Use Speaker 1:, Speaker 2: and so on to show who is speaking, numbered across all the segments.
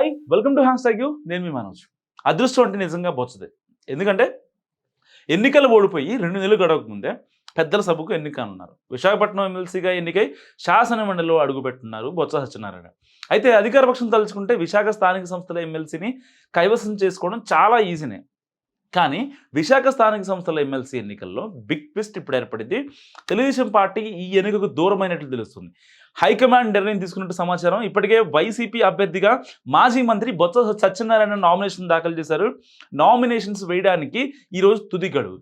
Speaker 1: Hi welcome to hash tag U. నేను మీ మనోజ్. అదృష్టం అంటే నిజంగా బొచ్చదే ఎందుకంటే ఎన్నికలు ఓడిపోయి రెండు నెలలు గడవక ముందే పెద్దల సభకు ఎన్నికనున్నారు. విశాఖపట్నం ఎమ్మెల్సీగా ఎన్నికై శాసన మండలిలో అడుగుపెట్టున్నారు బొత్స సత్యనారాయణ. అయితే అధికార పక్షం తలుచుకుంటే విశాఖ స్థానిక సంస్థల ఎమ్మెల్సీని కైవసం చేసుకోవడం చాలా ఈజీనే. కానీ విశాఖ స్థానిక సంస్థల ఎమ్మెల్సీ ఎన్నికల్లో బిగ్ ట్విస్ట్ ఇప్పుడు ఏర్పడింది. తెలుగుదేశం పార్టీకి ఈ ఎన్నికకు దూరమైనట్లు తెలుస్తుంది. హైకమాండ్ నిర్ణయం తీసుకున్నట్టు సమాచారం ఇప్పటికే వైసీపీ అభ్యర్థిగా మాజీ మంత్రి బొత్స సత్యనారాయణ నామినేషన్ దాఖలు చేశారు. నామినేషన్స్ వేయడానికి ఈరోజు తుది గడువు.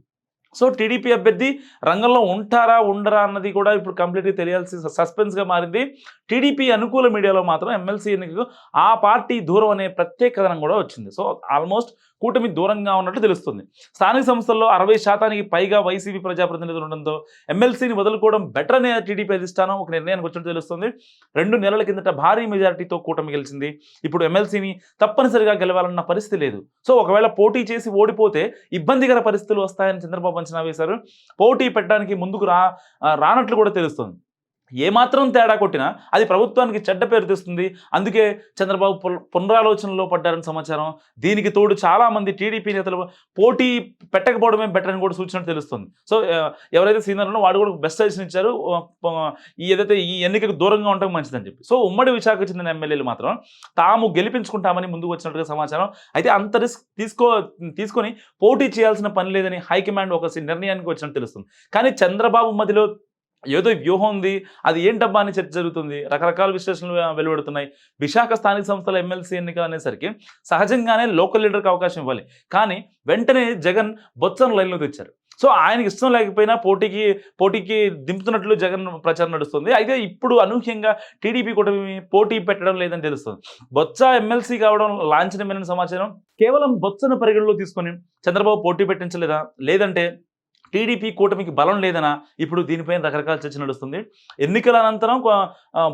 Speaker 1: సో టీడీపీ అభ్యర్థి రంగంలో ఉంటారా ఉండరా అన్నది కూడా ఇప్పుడు కంప్లీట్గా తెలియాల్సి సస్పెన్స్గా మారింది. టీడీపీ అనుకూల మీడియాలో మాత్రం ఎమ్మెల్సీ ఎన్నికకు ఆ పార్టీ దూరం అనే ప్రత్యేక కథనం కూడా వచ్చింది. సో ఆల్మోస్ట్ కూటమి దూరంగా ఉన్నట్టు తెలుస్తుంది. స్థానిక సంస్థల్లో అరవై శాతానికి పైగా వైసీపీ ప్రజాప్రతినిధులు ఉండడంతో ఎమ్మెల్సీని వదులుకోవడం బెటర్ అనే టీడీపీ అధిష్టానం ఒక నిర్ణయానికి వచ్చినట్టు తెలుస్తుంది. రెండు నెలల కిందట భారీ మెజారిటీతో కూటమి గెలిచింది. ఇప్పుడు ఎమ్మెల్సీని తప్పనిసరిగా గెలవాలన్న పరిస్థితి లేదు. సో ఒకవేళ పోటీ చేసి ఓడిపోతే ఇబ్బందికర పరిస్థితులు వస్తాయని చంద్రబాబు అంచనా వేశారు పోటీ పెట్టడానికి ముందుకు రా రానట్లు కూడా తెలుస్తుంది. ఏమాత్రం తేడా కొట్టినా అది ప్రభుత్వానికి చెడ్డ పేరు తెస్తుంది. అందుకే చంద్రబాబు పున- పునరాలోచనలో పడ్డారని సమాచారం. దీనికి తోడు చాలామంది టీడీపీ నేతలు పోటీ పెట్టకపోవడమే బెటర్ అని కూడా సూచన తెలుస్తుంది. సో ఎవరైతే సీనియర్ ఉన్నో వాడు కూడా బెస్ట్ సజెషన్ ఇచ్చారు. ఈ ఏదైతే ఈ ఎన్నికకు దూరంగా ఉండటం మంచిదని చెప్పి. సో ఉమ్మడి విశాఖ చెందిన ఎమ్మెల్యేలు మాత్రం తాము గెలిపించుకుంటామని ముందుకు వచ్చినట్టుగా సమాచారం. అయితే అంత రిస్క్ తీసుకో తీసుకొని పోటీ చేయాల్సిన పని లేదని హైకమాండ్ ఒక నిర్ణయానికి వచ్చినట్టు తెలుస్తుంది. కానీ చంద్రబాబు మధ్యలో ఏదో వ్యూహం ఉంది అది ఏంటబ్బా అని చర్చ జరుగుతుంది రకరకాల విశ్లేషణలు వెలువడుతున్నాయి. విశాఖ స్థానిక సంస్థల ఎమ్మెల్సీ ఎన్నికలు అనేసరికి సహజంగానే లోకల్ లీడర్కి అవకాశం ఇవ్వాలి. కానీ వెంటనే జగన్ బొత్సను లైన్లో తెచ్చారు. సో ఆయనకి ఇష్టం లేకపోయినా పోటీకి పోటీకి దింపుతున్నట్లు జగన్ ప్రచారం నడుస్తుంది. అయితే ఇప్పుడు అనూహ్యంగా టీడీపీ కూటమి పోటీ పెట్టడం లేదని తెలుస్తుంది. బొత్స ఎమ్మెల్సీ కావడం లాంఛనమైన సమాచారం కేవలం బొత్సను పరిగణలో తీసుకొని చంద్రబాబు పోటీ పెట్టించలేదా? లేదంటే టీడీపీ కూటమికి బలం లేదనా? ఇప్పుడు దీనిపైన రకరకాల చర్చ నడుస్తుంది. ఎన్నికల అనంతరం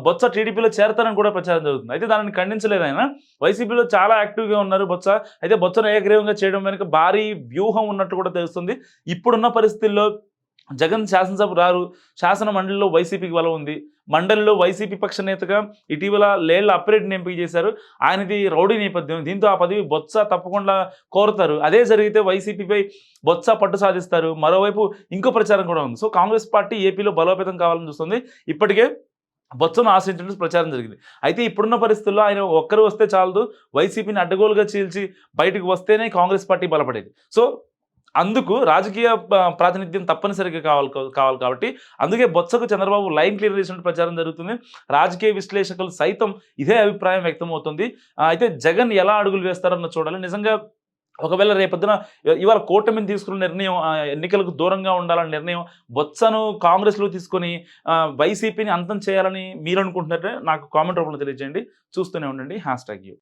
Speaker 1: బొత్స టీడీపీలో చేరతారని కూడా ప్రచారం జరుగుతుంది. అయితే దానిని ఖండించలేదు ఆయన. వైసీపీలో చాలా యాక్టివ్గా ఉన్నారు బొత్స. అయితే బొత్సను ఏకగ్రీవంగా చేయడం వెనుక భారీ వ్యూహం ఉన్నట్టు కూడా తెలుస్తుంది. ఇప్పుడున్న పరిస్థితుల్లో జగన్ శాసనసభ రారు శాసన మండలిలో వైసీపీకి బలం ఉంది. మండలిలో వైసీపీ పక్ష నేతగా ఇటీవల లేళ్ళ అప్పిరెడ్డిని ఎంపిక చేశారు. ఆయనది రౌడీ నేపథ్యం. దీంతో ఆ పదవి బొత్స తప్పకుండా కోరుతారు. అదే జరిగితే వైసీపీపై బొత్స పట్టు సాధిస్తారు. మరోవైపు ఇంకో ప్రచారం కూడా ఉంది. సో కాంగ్రెస్ పార్టీ ఏపీలో బలోపేతం కావాలని చూస్తుంది. ఇప్పటికే బొత్సను ఆశించినట్టు ప్రచారం జరిగింది. అయితే ఇప్పుడున్న పరిస్థితుల్లో ఆయన ఒక్కరు వస్తే చాలదు. వైసీపీని అడ్డగోలుగా చీల్చి బయటకు వస్తేనే కాంగ్రెస్ పార్టీ బలపడేది. సో అందుకు రాజకీయ ప- ప్రాతినిధ్యం తప్పనిసరిగా కావాలి కావాలి కాబట్టి అందుకే బొత్సకు చంద్రబాబు లైన్ క్లియర్ చేసినట్టు ప్రచారం జరుగుతుంది. రాజకీయ విశ్లేషకులు సైతం ఇదే అభిప్రాయం వ్యక్తమవుతుంది. అయితే జగన్ ఎలా అడుగులు వేస్తారన్న చూడాలి. నిజంగా ఒకవేళ రేపొద్దున ఇవాళ కూటమిని తీసుకున్న నిర్ణయం ఎన్నికలకు దూరంగా ఉండాలని నిర్ణయం బొత్సను కాంగ్రెస్లో తీసుకొని వైసీపీని అంతం చేయాలని మీరు అనుకుంటున్నట్టే నాకు కామెంట్ రూపంలో తెలియజేయండి. చూస్తూనే ఉండండి. Hash tag U.